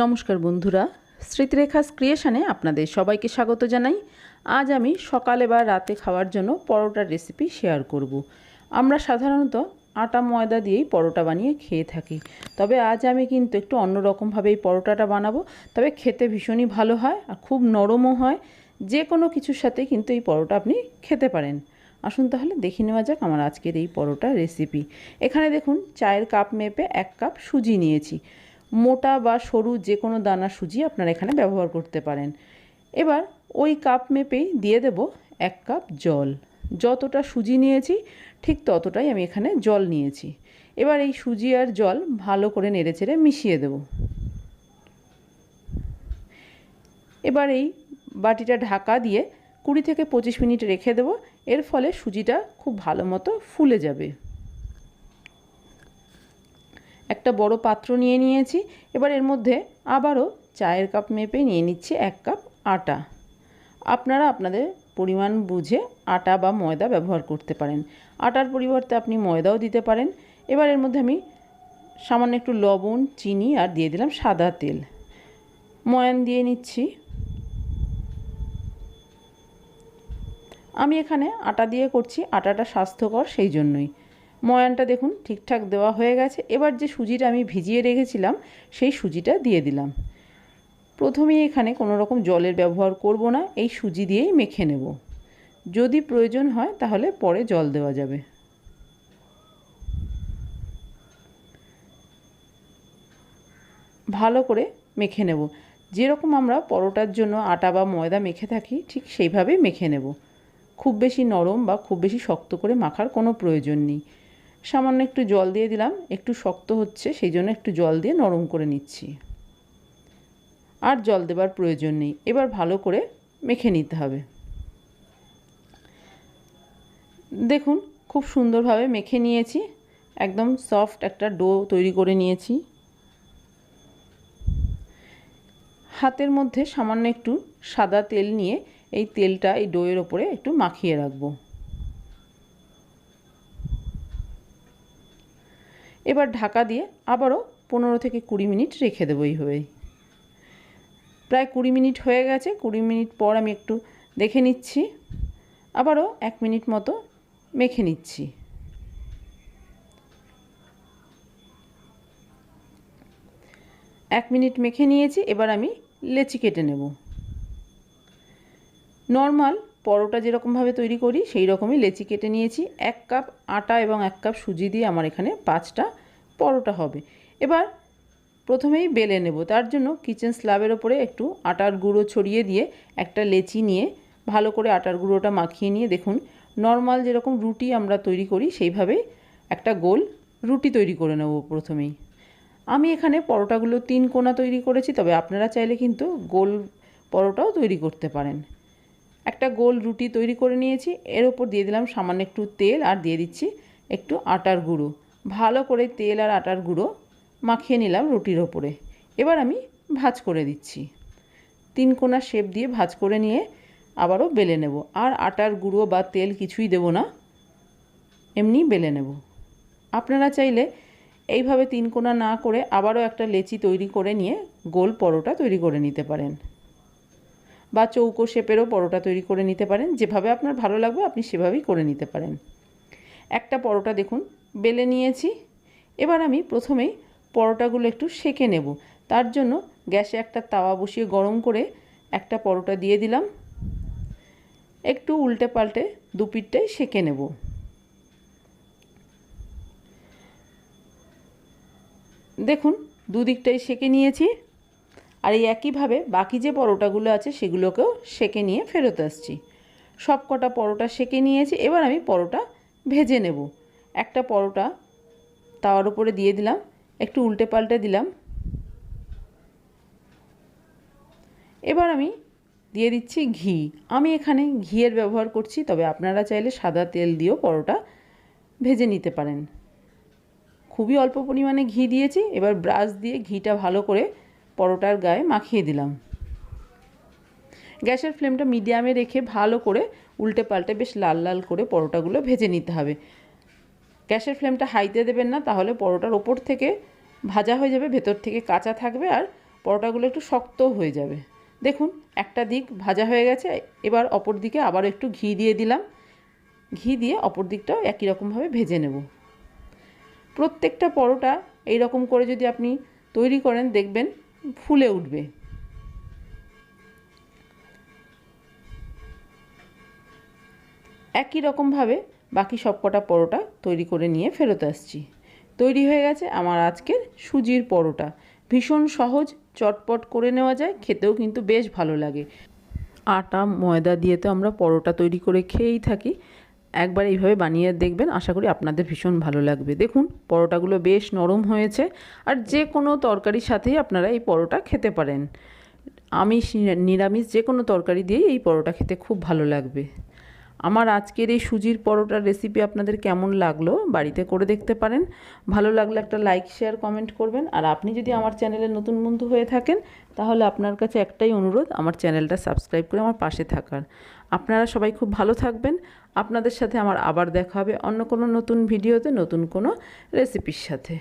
নমস্কার বন্ধুরা, স্মৃতিরেখাস ক্রিয়েশনে আপনাদের সবাইকে স্বাগত জানাই। আজ আমি সকালে বা রাতে খাওয়ার জন্য পরোটার রেসিপি শেয়ার করব। আমরা সাধারণত আটা ময়দা দিয়েই পরোটা বানিয়ে খেয়ে থাকি। তবে আজ আমি কিন্তু একটু অন্যরকমভাবে এই পরোটাটা বানাবো। তবে খেতে ভীষণই ভালো হয় আর খুব নরমও হয়। যে কোনো কিছুর সাথে কিন্তু এই পরোটা আপনি খেতে পারেন। আসুন তাহলে দেখে নেওয়া যাক আমার আজকের এই পরোটা রেসিপি। এখানে দেখুন, চায়ের কাপ মেপে এক কাপ সুজি নিয়েছি। মোটা বা সরু যে কোনো দানা সুজি আপনারা এখানে ব্যবহার করতে পারেন। এবার ওই কাপ মেপেই দিয়ে দেব এক কাপ জল। যতটা সুজি নিয়েছি, ঠিক ততটাই আমি এখানে জল নিয়েছি। এবার এই সুজি আর জল ভালো করে নেড়েচেড়ে মিশিয়ে দেব। এবার এই বাটিটা ঢাকা দিয়ে কুড়ি থেকে পঁচিশ মিনিট রেখে দেবো। এর ফলে সুজিটা খুব ভালো মতো ফুলে যাবে। একটা বড় পাত্র নিয়ে নিয়েছি। এবার এর মধ্যে আবারও চায়ের কাপ মেপে নিয়ে নিচ্ছি এক কাপ আটা। আপনারা আপনাদের পরিমাণ বুঝে আটা বা ময়দা ব্যবহার করতে পারেন। আটার পরিবর্তে আপনি ময়দাও দিতে পারেন। এবার এর মধ্যে আমি সামান্য একটু লবণ, চিনি আর দিয়ে দিলাম সাদা তেল। ময়ান দিয়ে নিচ্ছি। আমি এখানে আটা দিয়ে করছি। আটাটা স্বাস্থ্যকর সেই জন্যই। ময়ানটা দেখুন ঠিকঠাক দেওয়া হয়ে গেছে। এবার যে সুজিটা আমি ভিজিয়ে রেখেছিলাম, সেই সুজিটা দিয়ে দিলাম। প্রথমেই এখানে কোনো রকম জলের ব্যবহার করব না, এই সুজি দিয়েই মেখে নেব। যদি প্রয়োজন হয়, তাহলে পরে জল দেওয়া যাবে। ভালো করে মেখে নেব। যেরকম আমরা পরোটার জন্য আটা বা ময়দা মেখে থাকি, ঠিক সেইভাবেই মেখে নেব। খুব বেশি নরম বা খুব বেশি শক্ত করে মাখার কোনো প্রয়োজন নেই। সামান্য একটু জল দিয়ে দিলাম, একটু শক্ত হচ্ছে সেই জন্য একটু জল দিয়ে নরম করে নিচ্ছি। আর জল দেবার প্রয়োজন নেই, এবার ভালো করে মেখে নিতে হবে। দেখুন, খুব সুন্দরভাবে মেখে নিয়েছি, একদম সফট একটা ডো তৈরি করে নিয়েছি। হাতের মধ্যে সামান্য একটু সাদা তেল নিয়ে এই তেলটা এই ডোয়ের ওপরে একটু মাখিয়ে রাখব। এবার ঢাকা দিয়ে আবারও পনেরো থেকে কুড়ি মিনিট রেখে দেবো এইভাবেই। প্রায় কুড়ি মিনিট হয়ে গেছে, কুড়ি মিনিট পর আমি একটু দেখে নিচ্ছি। আবারও এক মিনিট মতো মেখে নিচ্ছি। এক মিনিট মেখে নিয়েছি, এবার আমি লেচি কেটে নেব। নর্মাল পরোটা যেরকমভাবে তৈরি করি সেই রকমই লেচি কেটে নিয়েছি। এক কাপ আটা এবং এক কাপ সুজি দিয়ে আমার এখানে পাঁচটা পরোটা হবে। এবার প্রথমেই বেলে নেব। তার জন্য কিচেন স্ল্যাবের ওপরে একটু আটার গুঁড়ো ছড়িয়ে দিয়ে একটা লেচি নিয়ে ভালো করে আটার গুঁড়োটা মাখিয়ে নিয়ে দেখুন, নর্মাল যেরকম রুটি আমরা তৈরি করি, সেইভাবে একটা গোল রুটি তৈরি করে নেব প্রথমেই। আমি এখানে পরোটাগুলো তিন কোনা তৈরি করেছি, তবে আপনারা চাইলে কিন্তু গোল পরোটাও তৈরি করতে পারেন। একটা গোল রুটি তৈরি করে নিয়েছি। এর ওপর দিয়ে দিলাম সামান্য একটু তেল আর দিয়ে দিচ্ছি একটু আটার গুঁড়ো। ভালো করে তেল আর আটার গুঁড়ো মাখিয়ে নিলাম রুটির ওপরে। এবার আমি ভাজ করে দিচ্ছি। তিন কোনা শেপ দিয়ে ভাজ করে নিয়ে আবারও বেলে নেব। আর আটার গুঁড়ো বা তেল কিছুই দেব না, এমনি বেলে নেব। আপনারা চাইলে এইভাবে তিন কোনা না করে আবারও একটা লেচি তৈরি করে নিয়ে গোল পরোটা তৈরি করে নিতে পারেন। বা চৌকো শেপেরও পরোটা তৈরি করে নিতে পারেন। যেভাবে আপনার ভালো লাগবে, আপনি সেভাবেই করে নিতে পারেন। একটা পরোটা দেখুন, বেলে নিয়েছি। এবার আমি প্রথমেই পরোটাগুলো একটু সেকে নেব। তার জন্য গ্যাসে একটা তাওয়া বসিয়ে গরম করে একটা পরোটা দিয়ে দিলাম। একটু উল্টে পাল্টে দুপিটটাই সেকে নেব। দেখুন, দুদিকটাই সেকে নিয়েছি। আর এই একইভাবে বাকি যে পরোটাগুলো আছে সেগুলোকেও সেকে নিয়ে ফেরত আসছি। সব কটা পরোটা সেকে নিয়েছি, এবার আমি পরোটা ভেজে নেব। একটা পরোটা তাওয়ার উপরে দিয়ে দিলাম, একটু উল্টে পাল্টে দিলাম। এবার আমি দিয়ে দিচ্ছি ঘি। আমি এখানে ঘিয়ের ব্যবহার করছি, তবে আপনারা চাইলে সাদা তেল দিয়েও পরোটা ভেজে নিতে পারেন। খুবই অল্প পরিমাণে ঘি দিয়েছি, এবার ব্রাশ দিয়ে ঘিটা ভালো করে পরোটার গায়ে মাখিয়ে দিলাম। গ্যাসের ফ্লেমটা মিডিয়ামে রেখে ভালো করে উল্টে পাল্টে বেশ লাল লাল করে পরোটাগুলো ভেজে নিতে হবে। গ্যাসের ফ্লেমটা হাইতে দেবেন না, তাহলে পরোটার ওপর থেকে ভাজা হয়ে যাবে, ভেতর থেকে কাঁচা থাকবে আর পরোটাগুলো একটু শক্তও হয়ে যাবে। দেখুন, একটা দিক ভাজা হয়ে গেছে, এবার অপর দিকে আবার একটু ঘি দিয়ে দিলাম। ঘি দিয়ে অপর দিকটাও একই রকমভাবে ভেজে নেব। প্রত্যেকটা পরোটা এই রকম করে যদি আপনি তৈরি করেন, দেখবেন ফুলে উঠবে। একই রকমভাবে বাকি সবকটা পরোটা তৈরি করে নিয়ে ফেরত আসছি। তৈরি হয়ে গেছে আমার আজকের সুজির পরোটা। ভীষণ সহজ, চটপট করে নেওয়া যায়, খেতেও কিন্তু বেশ ভালো লাগে। আটা, ময়দা দিয়ে তো আমরা পরোটা তৈরি করে খেয়েই থাকি। একবার এইভাবে বানিয়ে দেখবেন, আশা করি আপনাদের ভীষণ ভালো লাগবে। দেখুন, পরোটাগুলো বেশ নরম হয়েছে আর যে কোনো তরকারির সাথেই আপনারা এই পরোটা খেতে পারেন। আমিষ, নিরামিষ যে কোনো তরকারি দিয়েই এই পরোটা খেতে খুব ভালো লাগবে। আমার আজকের এই সুজির পরোটার রেসিপি আপনাদের কেমন লাগল বাড়িতে করে দেখতে পারেন। ভালো লাগলে একটা লাইক শেয়ার কমেন্ট করবেন। আর আপনি যদি আমার চ্যানেলে নতুন বন্ধু হয়ে থাকেন, তাহলে আপনার কাছে একটাই অনুরোধ, আমার চ্যানেলটা সাবস্ক্রাইব করে আমার পাশে থাকার। আপনারা সবাই খুব ভালো থাকবেন। আপনাদের সাথে আমার আবার দেখা হবে অন্য কোনো নতুন ভিডিওতে, নতুন কোনো রেসিপির সাথে।